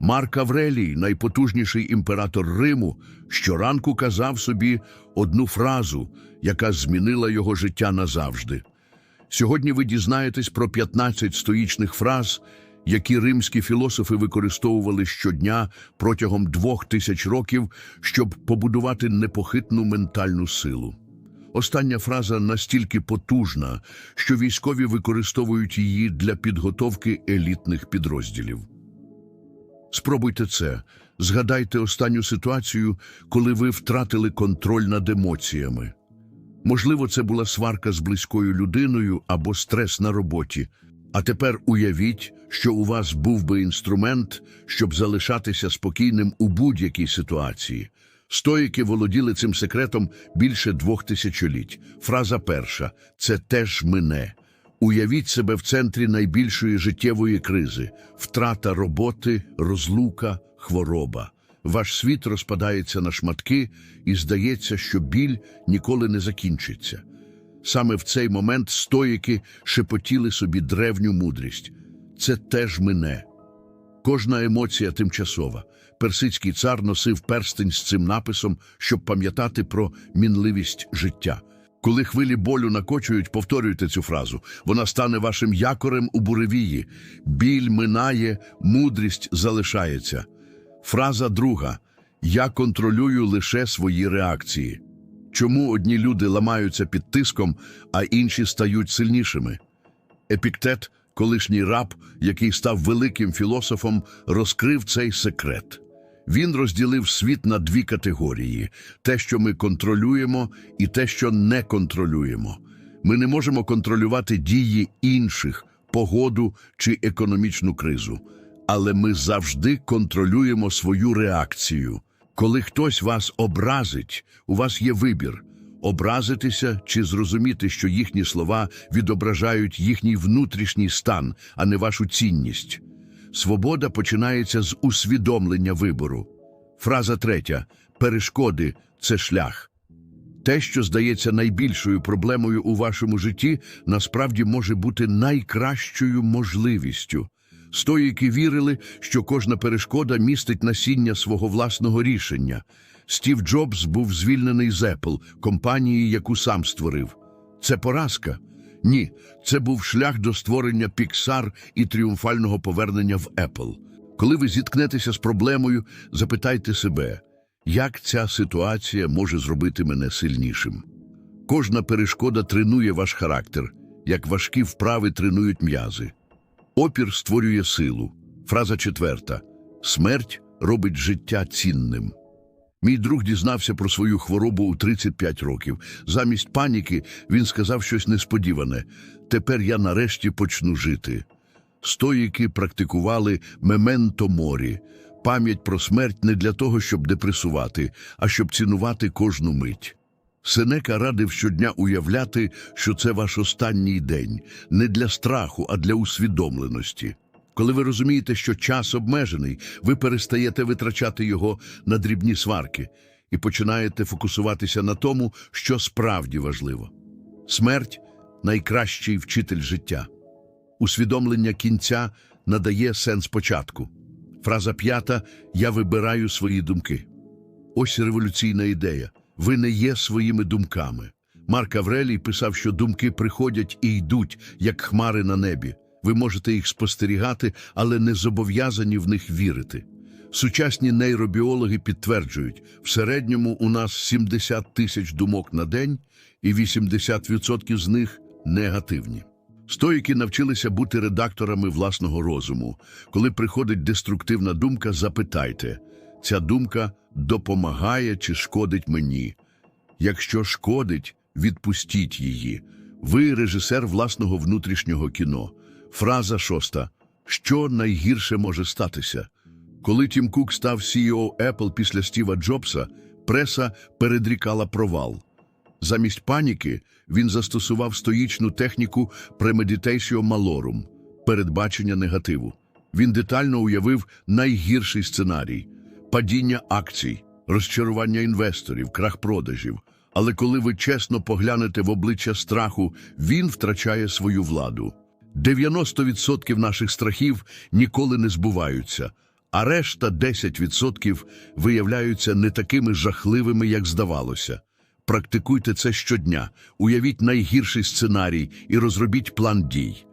Марк Аврелій, найпотужніший імператор Риму, щоранку казав собі одну фразу, яка змінила його життя назавжди. Сьогодні ви дізнаєтесь про 15 стоїчних фраз, які римські філософи використовували щодня протягом двох тисяч років, щоб побудувати непохитну ментальну силу. Остання фраза настільки потужна, що військові використовують її для підготовки елітних підрозділів. Спробуйте це. Згадайте останню ситуацію, коли ви втратили контроль над емоціями. Можливо, це була сварка з близькою людиною або стрес на роботі. А тепер уявіть, що у вас був би інструмент, щоб залишатися спокійним у будь-якій ситуації. Стоїки володіли цим секретом більше двох тисячоліть. Фраза перша це теж мине. Уявіть себе в центрі найбільшої життєвої кризи втрата роботи, розлука, хвороба. Ваш світ розпадається на шматки, і здається, що біль ніколи не закінчиться. Саме в цей момент стоїки шепотіли собі древню мудрість. Це теж мине. Кожна емоція тимчасова. Персидський цар носив перстень з цим написом, щоб пам'ятати про мінливість життя. Коли хвилі болю накочують, повторюйте цю фразу. Вона стане вашим якорем у буревії. Біль минає, мудрість залишається. Фраза друга. Я контролюю лише свої реакції. Чому одні люди ламаються під тиском, а інші стають сильнішими? Епіктет, колишній раб, який став великим філософом, розкрив цей секрет. Він розділив світ на дві категорії: те, що ми контролюємо, і те, що не контролюємо. Ми не можемо контролювати дії інших, погоду чи економічну кризу, але ми завжди контролюємо свою реакцію. Коли хтось вас образить, у вас є вибір образитися чи зрозуміти, що їхні слова відображають їхній внутрішній стан, а не вашу цінність. Свобода починається з усвідомлення вибору. Фраза третя перешкоди це шлях. Те, що здається найбільшою проблемою у вашому житті, насправді може бути найкращою можливістю. Стоїки вірили, що кожна перешкода містить насіння свого власного рішення. Стів Джобс був звільнений з Apple, компанії, яку сам створив. Це поразка? Ні, це був шлях до створення Pixar і тріумфального повернення в Apple. Коли ви зіткнетеся з проблемою, запитайте себе, як ця ситуація може зробити мене сильнішим. Кожна перешкода тренує ваш характер, як важкі вправи тренують м'язи. Опір створює силу. Фраза четверта. Смерть робить життя цінним. Мій друг дізнався про свою хворобу у 35 років. Замість паніки він сказав щось несподіване. Тепер я нарешті почну жити. Стоїки практикували мементо морі, пам'ять про смерть не для того, щоб депресувати, а щоб цінувати кожну мить. Сенека радив щодня уявляти, що це ваш останній день, не для страху, а для усвідомленості. Коли ви розумієте, що час обмежений, ви перестаєте витрачати його на дрібні сварки і починаєте фокусуватися на тому, що справді важливо. Смерть найкращий вчитель життя. Усвідомлення кінця надає сенс початку. Фраза п'ята Я вибираю свої думки. Ось революційна ідея. Ви не є своїми думками. Марк Аврелій писав, що думки приходять і йдуть, як хмари на небі. Ви можете їх спостерігати, але не зобов'язані в них вірити. Сучасні нейробіологи підтверджують, в середньому у нас 70 тисяч думок на день, і 80% з них негативні. Стоїки навчилися бути редакторами власного розуму. Коли приходить деструктивна думка, запитайте, ця думка допомагає чи шкодить мені? Якщо шкодить, відпустіть її. Ви режисер власного внутрішнього кіно. Фраза шоста. Що найгірше може статися? Коли Тім Кук став CEO Apple після Стіва Джобса, преса передрікала провал. Замість паніки він застосував стоїчну техніку premeditatio malorum – передбачення негативу. Він детально уявив найгірший сценарій – падіння акцій, розчарування інвесторів, крах продажів. Але коли ви чесно поглянете в обличчя страху, він втрачає свою владу. 90% наших страхів ніколи не збуваються, а решта 10% виявляються не такими жахливими, як здавалося. Практикуйте це щодня, уявіть найгірший сценарій і розробіть план дій.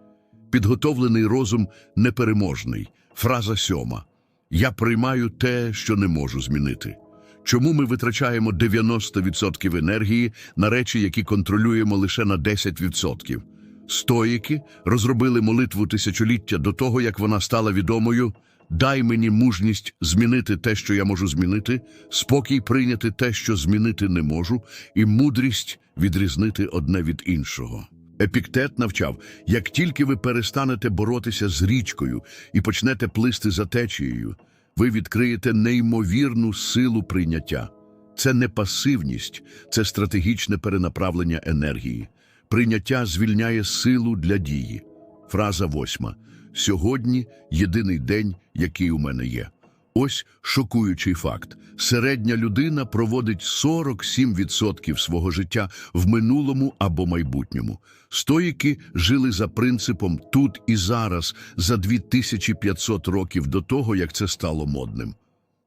Підготовлений розум непереможний. Фраза сьома. Я приймаю те, що не можу змінити. Чому ми витрачаємо 90% енергії на речі, які контролюємо лише на 10%? Стоїки розробили молитву тисячоліття до того, як вона стала відомою. Дай мені мужність змінити те, що я можу змінити, спокій прийняти те, що змінити не можу, і мудрість відрізнити одне від іншого. Епіктет навчав, як тільки ви перестанете боротися з річкою і почнете плисти за течією, ви відкриєте неймовірну силу прийняття. Це не пасивність, це стратегічне перенаправлення енергії. Прийняття звільняє силу для дії. Фраза восьма. Сьогодні єдиний день, який у мене є. Ось шокуючий факт. Середня людина проводить 47% свого життя в минулому або майбутньому. Стоїки жили за принципом тут і зараз за 2500 років до того, як це стало модним.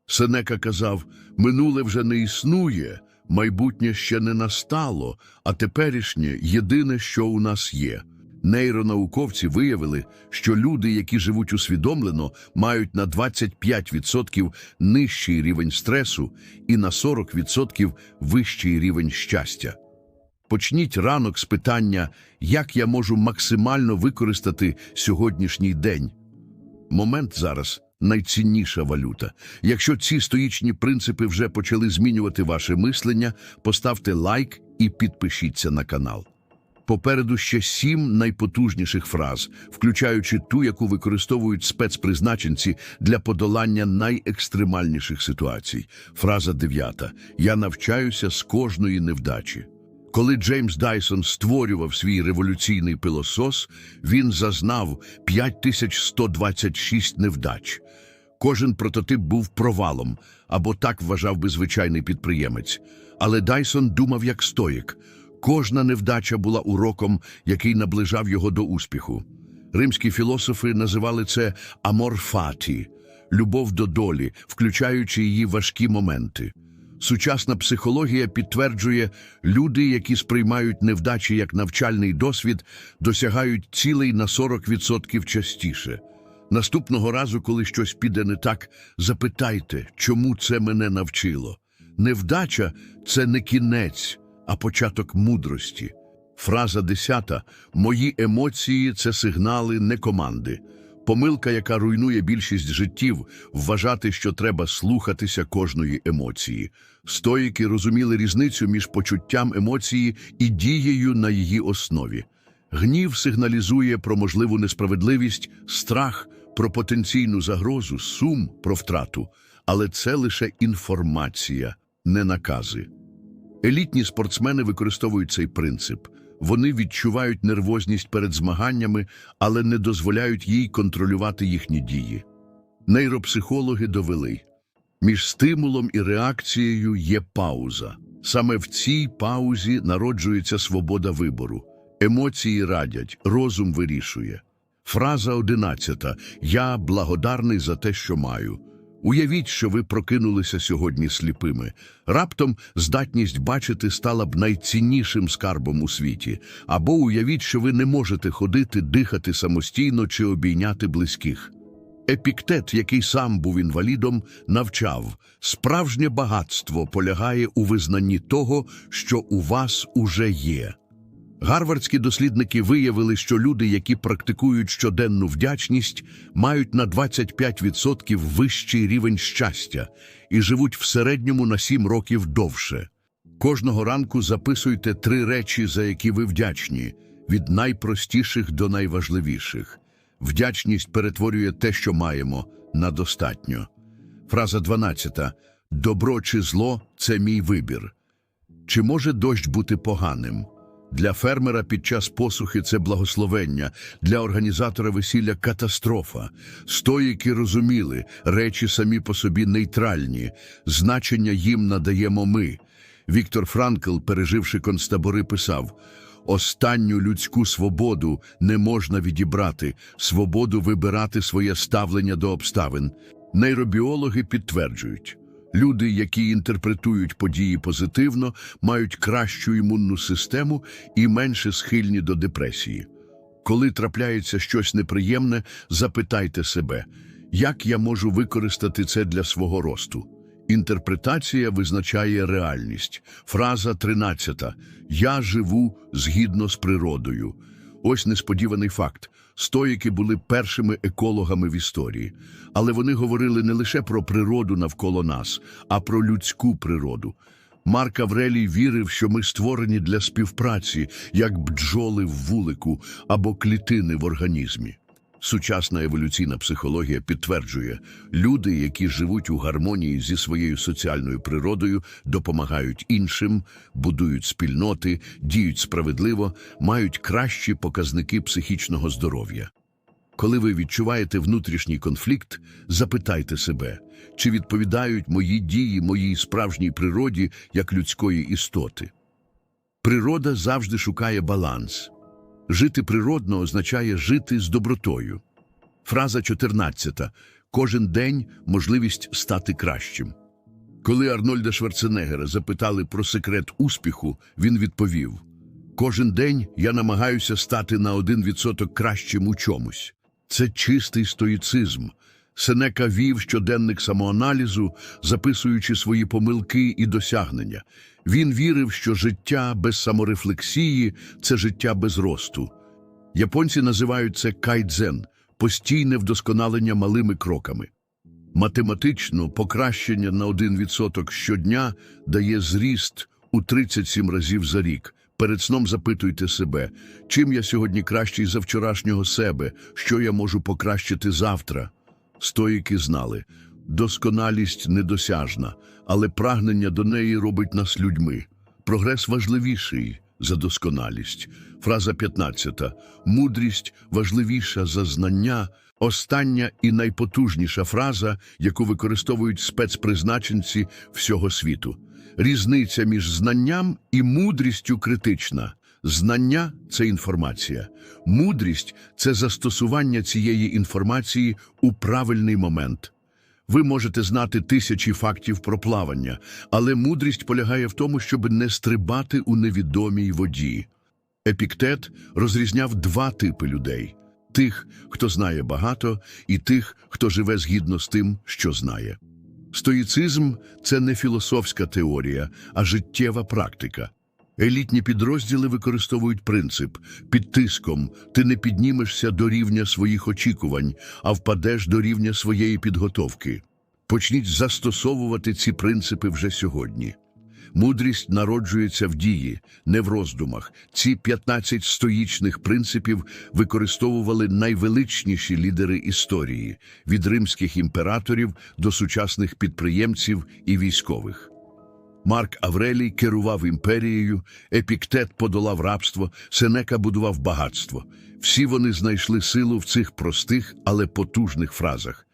Сенека казав, минуле вже не існує, майбутнє ще не настало, а теперішнє єдине, що у нас є. Нейронауковці виявили, що люди, які живуть усвідомлено, мають на 25% нижчий рівень стресу і на 40% вищий рівень щастя. Почніть ранок з питання, як я можу максимально використати сьогоднішній день. Момент зараз найцінніша валюта. Якщо ці стоїчні принципи вже почали змінювати ваше мислення, поставте лайк і підпишіться на канал. Попереду ще сім найпотужніших фраз, включаючи ту, яку використовують спецпризначенці для подолання найекстремальніших ситуацій. Фраза дев'ята. Я навчаюся з кожної невдачі. Коли Джеймс Дайсон створював свій революційний пилосос, він зазнав 5126 невдач. Кожен прототип був провалом, або так вважав би звичайний підприємець. Але Дайсон думав як стоїк. Кожна невдача була уроком, який наближав його до успіху. Римські філософи називали це «амор фаті» – любов до долі, включаючи її важкі моменти. Сучасна психологія підтверджує, люди, які сприймають невдачі як навчальний досвід, досягають цілей на 40% частіше. Наступного разу, коли щось піде не так, запитайте, чому це мене навчило. Невдача – це не кінець, а початок мудрості. Фраза десята «Мої емоції – це сигнали, не команди». Помилка, яка руйнує більшість життів, вважати, що треба слухатися кожної емоції. Стоїки розуміли різницю між почуттям емоції і дією на її основі. Гнів сигналізує про можливу несправедливість, страх про потенційну загрозу, сум про втрату. Але це лише інформація, не накази. Елітні спортсмени використовують цей принцип. Вони відчувають нервозність перед змаганнями, але не дозволяють їй контролювати їхні дії. Нейропсихологи довели, між стимулом і реакцією є пауза. Саме в цій паузі народжується свобода вибору. Емоції радять, розум вирішує. Фраза одинадцята Я благодарний за те, що маю. Уявіть, що ви прокинулися сьогодні сліпими. Раптом здатність бачити стала б найціннішим скарбом у світі. Або уявіть, що ви не можете ходити, дихати самостійно чи обійняти близьких. Епіктет, який сам був інвалідом, навчав справжнє багатство полягає у визнанні того, що у вас уже є. Гарвардські дослідники виявили, що люди, які практикують щоденну вдячність, мають на 25% вищий рівень щастя і живуть в середньому на 7 років довше. Кожного ранку записуйте три речі, за які ви вдячні, від найпростіших до найважливіших. Вдячність перетворює те, що маємо, на достатньо. Фраза 12. Добро чи зло це мій вибір. Чи може дощ бути поганим? Для фермера під час посухи це благословення, для організатора весілля катастрофа. Стоїки розуміли, речі самі по собі нейтральні, значення їм надаємо ми. Віктор Франкл, переживши концтабори, писав Останню людську свободу не можна відібрати, свободу вибирати своє ставлення до обставин. Нейробіологи підтверджують, люди, які інтерпретують події позитивно, мають кращу імунну систему і менше схильні до депресії. Коли трапляється щось неприємне, запитайте себе, як я можу використати це для свого росту. Інтерпретація визначає реальність. Фраза 13. Я живу згідно з природою. Ось несподіваний факт. Стоїки були першими екологами в історії, але вони говорили не лише про природу навколо нас, а про людську природу. Марк Аврелій вірив, що ми створені для співпраці, як бджоли в вулику або клітини в організмі. Сучасна еволюційна психологія підтверджує, люди, які живуть у гармонії зі своєю соціальною природою, допомагають іншим, будують спільноти, діють справедливо, мають кращі показники психічного здоров'я. Коли ви відчуваєте внутрішній конфлікт, запитайте себе, чи відповідають мої дії моїй справжній природі як людської істоти. Природа завжди шукає баланс. Жити природно означає жити з добротою. Фраза 14. Кожен день можливість стати кращим. Коли Арнольда Шварценеггера запитали про секрет успіху, він відповів: Кожен день я намагаюся стати на один відсоток кращим у чомусь. Це чистий стоїцизм. Сенека вів щоденник самоаналізу, записуючи свої помилки і досягнення. Він вірив, що життя без саморефлексії це життя без росту. Японці називають це кайдзен постійне вдосконалення малими кроками. Математично покращення на 1% щодня дає зріст у 37 разів за рік. Перед сном запитуйте себе, чим я сьогодні кращий за вчорашнього себе, що я можу покращити завтра. Стоїки знали, досконалість недосяжна, але прагнення до неї робить нас людьми. Прогрес важливіший за досконалість. Фраза 15. Мудрість важливіша за знання. Остання і найпотужніша фраза, яку використовують спецпризначенці всього світу. Різниця між знанням і мудрістю критична. Знання це інформація. Мудрість це застосування цієї інформації у правильний момент. Ви можете знати тисячі фактів про плавання, але мудрість полягає в тому, щоб не стрибати у невідомій воді. Епіктет розрізняв два типи людей: тих, хто знає багато, і тих, хто живе згідно з тим, що знає. Стоїцизм це не філософська теорія, а життєва практика. Елітні підрозділи використовують принцип під тиском ти не піднімешся до рівня своїх очікувань, а впадеш до рівня своєї підготовки. Почніть застосовувати ці принципи вже сьогодні. Мудрість народжується в дії, не в роздумах. Ці 15 стоїчних принципів використовували найвеличніші лідери історії від римських імператорів до сучасних підприємців і військових. Марк Аврелій керував імперією, Епіктет подолав рабство, Сенека будував багатство. Всі вони знайшли силу в цих простих, але потужних фразах.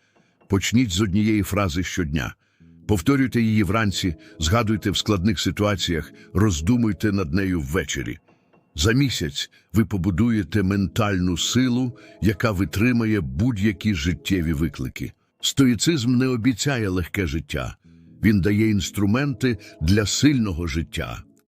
Почніть з однієї фрази щодня. Повторюйте її вранці, згадуйте в складних ситуаціях, роздумуйте над нею ввечері. За місяць ви побудуєте ментальну силу, яка витримає будь-які життєві виклики. Стоїцизм не обіцяє легке життя. Він дає інструменти для сильного життя.